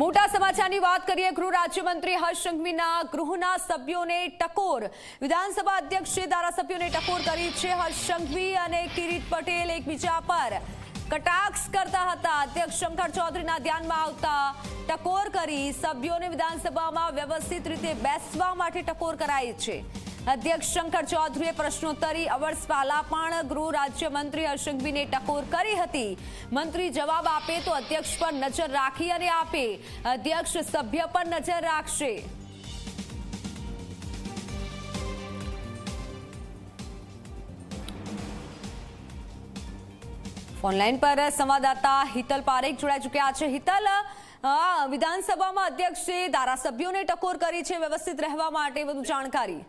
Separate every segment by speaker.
Speaker 1: મોટા સમાચારની વાત કરીએ, ગૃહ રાજ્યમંત્રી હર્ષ સંઘવીના ગૃહના સભ્યોને ટકોર. વિધાનસભા અધ્યક્ષે ધારાસભ્યોને ટકોર કરી છે હર્ષ સંઘવી અને કિરીટ પટેલ એકબીજા પર. કટાક્ષ કરતા હતા. અધ્યક્ષ શંકર ચૌધરીના ધ્યાનમાં આવતા ટકોર કરી સભ્યોને વિધાનસભામાં વ્યવસ્થિત રીતે બેસવા માટે ટકોર કરાઈ છે. અધ્યક્ષ શંકર ચૌધરીએ પ્રશ્નોત્તરી અવર્સ પહેલા પણ ગૃહ રાજ્યમંત્રી હર્ષ સંઘવીને ટકોર કરી હતી. મંત્રી જવાબ આપે તો અધ્યક્ષ પર નજર રાખી અને આપે. અધ્યક્ષ સભ્ય પર નજર રાખશે. ઓનલાઈન પર સંવાદદાતા હિતલ પારેખ જોડાઈ ચૂક્યા છે. હિતલ વિધાનસભામાં અધ્યક્ષે ધારાસભ્યોને ટકોર કરી છે, વ્યવસ્થિત રહેવા માટે વધુ જાણકારી.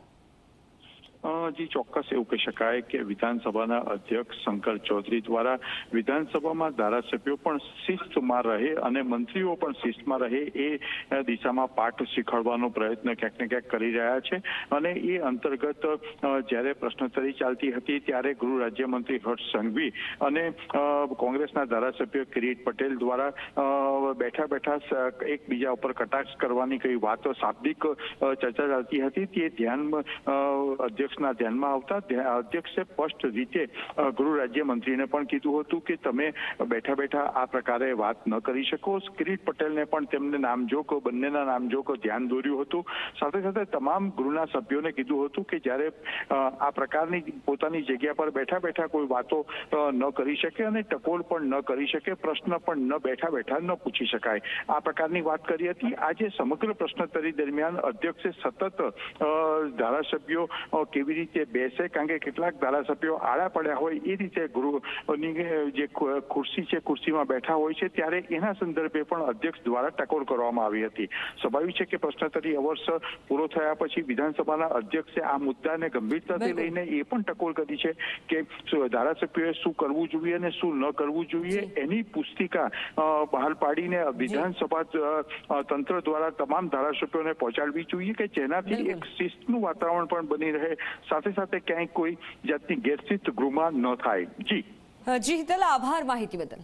Speaker 2: અ, જી ચોક્કસ એવું કહી શકાય કે વિધાનસભાના અધ્યક્ષ શંકર ચૌધરી દ્વારા વિધાનસભામાં ધારાસભ્યો પણ શિસ્તમાં રહે અને મંત્રીઓ પણ શિસ્તમાં રહે એ દિશામાં પાઠ શીખવાડવાનો પ્રયત્ન ક્યાંક ને ક્યાંક કરી રહ્યા છે. અને એ અંતર્ગત જ્યારે પ્રશ્નોત્તરી ચાલતી હતી ત્યારે ગૃહ રાજ્યમંત્રી હર્ષ સંઘવી અને કોંગ્રેસના ધારાસભ્ય કિરીટ પટેલ દ્વારા બેઠા બેઠા એકબીજા ઉપર કટાક્ષ કરવાની કઈ વાતો શાબ્દિક ચર્ચા ચાલતી હતી. તે ધ્યાનમાં અ, અધ્યક્ષના ધ્યાનમાં આવતા અધ્યક્ષે સ્પષ્ટ રીતે ગૃહ રાજ્યમંત્રીને પણ કીધું હતું કે તમે બેઠા બેઠા આ પ્રકારે વાત ન કરી શકો. કિરીટ પટેલને પણ તેમને નામજોગ બંનેના નામજોગ ધ્યાન દોર્યું હતું. સાથે સાથે તમામ ગૃહના સભ્યોને કીધું હતું કે જ્યારે આ પ્રકારની પોતાની જગ્યા પર બેઠા બેઠા કોઈ વાતો ન કરી શકે અને ટકોર પણ ન કરી શકે પ્રશ્ન પણ ન બેઠા બેઠા ન પૂછી શકાય. આ પ્રકારની વાત કરી હતી. આજે સમગ્ર પ્રશ્નોત્તરી દરમિયાન અધ્યક્ષે સતત ધારાસભ્યો અ, કેવી રીતે બેસે કારણ કે કેટલાક ધારાસભ્યો આડા પડ્યા હોય એ રીતે ગૃહની જે ખુરશી છે ખુરશીમાં બેઠા હોય છે ત્યારે એના સંદર્ભે પણ અધ્યક્ષ દ્વારા ટકોર કરવામાં આવી હતી. સ્વાભાવિક છે કે પ્રશ્નોત્તરી અવર્ષ પૂરો થયા પછી વિધાનસભાના અધ્યક્ષે આ મુદ્દાને ગંભીરતાથી લઈને એ પણ ટકોર કરી છે કે ધારાસભ્યોએ શું કરવું જોઈએ અને શું ન કરવું જોઈએ એની પુસ્તિકા બહાર પાડીને વિધાનસભા તંત્ર દ્વારા તમામ ધારાસભ્યોને પહોંચાડવી જોઈએ કે જેનાથી એક શિસ્તનું વાતાવરણ પણ બની રહે સાથે સાથે ક્યાંય કોઈ જાતની ગેરશિસ્ત ગૃહમાં ન થાય. જી.
Speaker 1: જી હિતલ આભાર માહિતી બદલ.